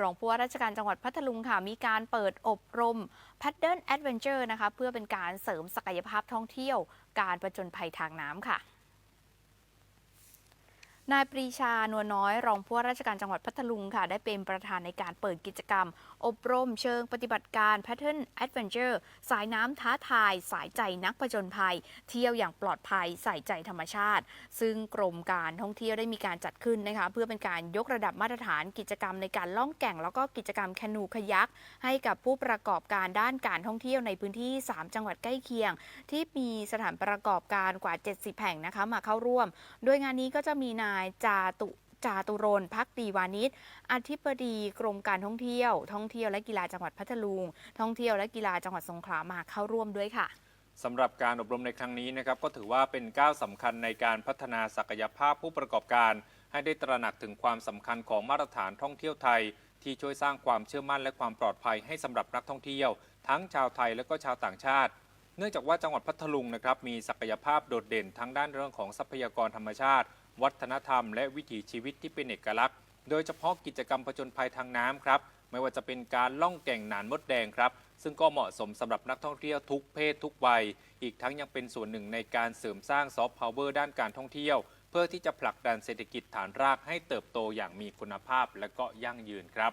รองผู้ว่าราชการจังหวัดพัทลุงค่ะ มีการเปิดอบรม Paddle Adventure นะคะ เพื่อเป็นการเสริมศักยภาพท่องเที่ยว การประจนภัยทางน้ำค่ะ นายปรีชานวลน้อย รองผู้ว่าราชการจังหวัดพัทลุงค่ะ ได้เป็นประธานในการเปิดกิจกรรม อบรมเชิงปฏิบัติการ Pattern Adventure สายน้ำท้าทาย สายใจนักประจนภัย เที่ยวอย่างปลอดภัย ใส่ใจธรรมชาติ ซึ่งกรมการท่องเที่ยวได้มีการจัดขึ้นนะคะ เพื่อเป็นการยกระดับมาตรฐานกิจกรรมในการล่องแก่ง แล้วก็กิจกรรมแคนูคยักให้กับผู้ประกอบการด้านการท่องเที่ยวในพื้นที่ 3 จังหวัดใกล้เคียง ที่มีสถานประกอบการกว่า 70 แห่งนะคะมาเข้าร่วม โดยงานนี้ก็จะมีนายจาตุจาตุรนพักดีวานิชอธิบดีกรมการท่องเที่ยว ท่องเที่ยวและกีฬาจังหวัดพัทลุง ท่องเที่ยวและกีฬาจังหวัดสงขลามาเข้าร่วมด้วยค่ะสำหรับการอบรมในครั้งนี้นะครับก็ถือว่าเป็นก้าวสำคัญในการพัฒนาศักยภาพผู้ประกอบการ ให้ได้ตระหนักถึงความสำคัญของมาตรฐานท่องเที่ยวไทย ที่ช่วยสร้างความเชื่อมั่นและความปลอดภัยให้สำหรับนักท่องเที่ยว ทั้งชาวไทยและก็ชาวต่างชาติ เนื่องจากว่าจังหวัดพัทลุงนะครับมีศักยภาพโดดเด่นทั้งด้านเรื่องของทรัพยากรธรรมชาติ วัฒนธรรม และวิถีชีวิตที่เป็นเอกลักษณ์ โดยเฉพาะกิจกรรมผจญภัยทางน้ำครับ ไม่ว่าจะเป็นการล่องแก่งหนานมดแดงครับ ซึ่งก็เหมาะสมสำหรับนักท่องเที่ยวทุกเพศทุกวัย อีกทั้งยังเป็นส่วนหนึ่งในการเสริมสร้างซอฟต์พาวเวอร์ด้านการท่องเที่ยว เพื่อที่จะผลักดันเศรษฐกิจฐานรากให้เติบโตอย่างมีคุณภาพและก็ยั่งยืนครับ